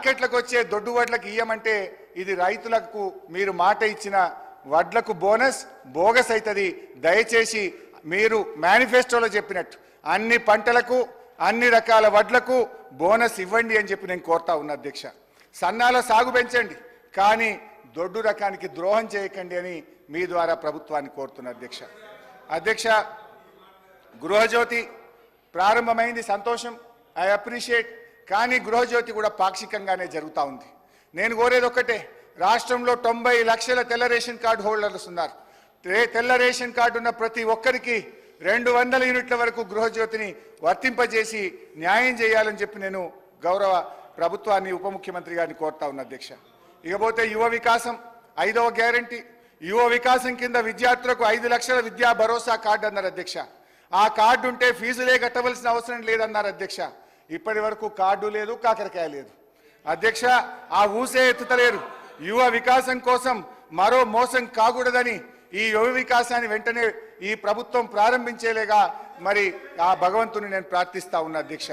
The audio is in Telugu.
మార్కెట్లకు వచ్చే దొడ్డు వడ్లకు ఇయ్యమంటే ఇది రైతులకు మీరు మాట ఇచ్చిన వడ్లకు బోనస్ బోగస్ అవుతుంది దయచేసి మీరు మేనిఫెస్టోలో చెప్పినట్టు అన్ని పంటలకు అన్ని రకాల వడ్లకు బోనస్ ఇవ్వండి అని చెప్పి నేను కోరుతా ఉన్నా అధ్యక్ష. సన్నాల సాగు పెంచండి కానీ దొడ్డు రకానికి ద్రోహం చేయకండి అని మీ ద్వారా ప్రభుత్వాన్ని కోరుతున్నా అధ్యక్ష. అధ్యక్ష గృహజ్యోతి ప్రారంభమైంది సంతోషం. ఐ అప్రిషియేట్ కానీ గృహజ్యోతి కూడా పాక్షికంగానే జరుగుతూ ఉంది. నేను కోరేది ఒక్కటే రాష్ట్రంలో తొంభై లక్షల తెల్ల రేషన్ కార్డు హోల్డర్స్ ఉన్నారు. తెల్ల రేషన్ కార్డు ఉన్న ప్రతి ఒక్కరికి రెండు వందల యూనిట్ల వరకు గృహజ్యోతిని వర్తింపజేసి న్యాయం చేయాలని చెప్పి నేను గౌరవ ప్రభుత్వాన్ని ఉప ముఖ్యమంత్రి గారిని కోరుతా ఉన్న అధ్యక్ష. ఇకపోతే యువ వికాసం ఐదవ గ్యారంటీ. యువ వికాసం కింద విద్యార్థులకు ఐదు లక్షల విద్యా భరోసా కార్డు అన్నారు అధ్యక్ష. ఆ కార్డు ఉంటే ఫీజులే కట్టవలసిన అవసరం లేదన్నారు అధ్యక్ష. ఇప్పటి వరకు కార్డు లేదు కాకరకాయ లేదు. అధ్యక్ష ఆ ఊసే ఎత్తుతలేరు. యువ వికాసం కోసం మరో మోసం కాకూడదని ఈ యువ వికాసాన్ని వెంటనే ఈ ప్రభుత్వం ప్రారంభించేలేగా మరి ఆ భగవంతుని నేను ప్రార్థిస్తా ఉన్నా అధ్యక్ష.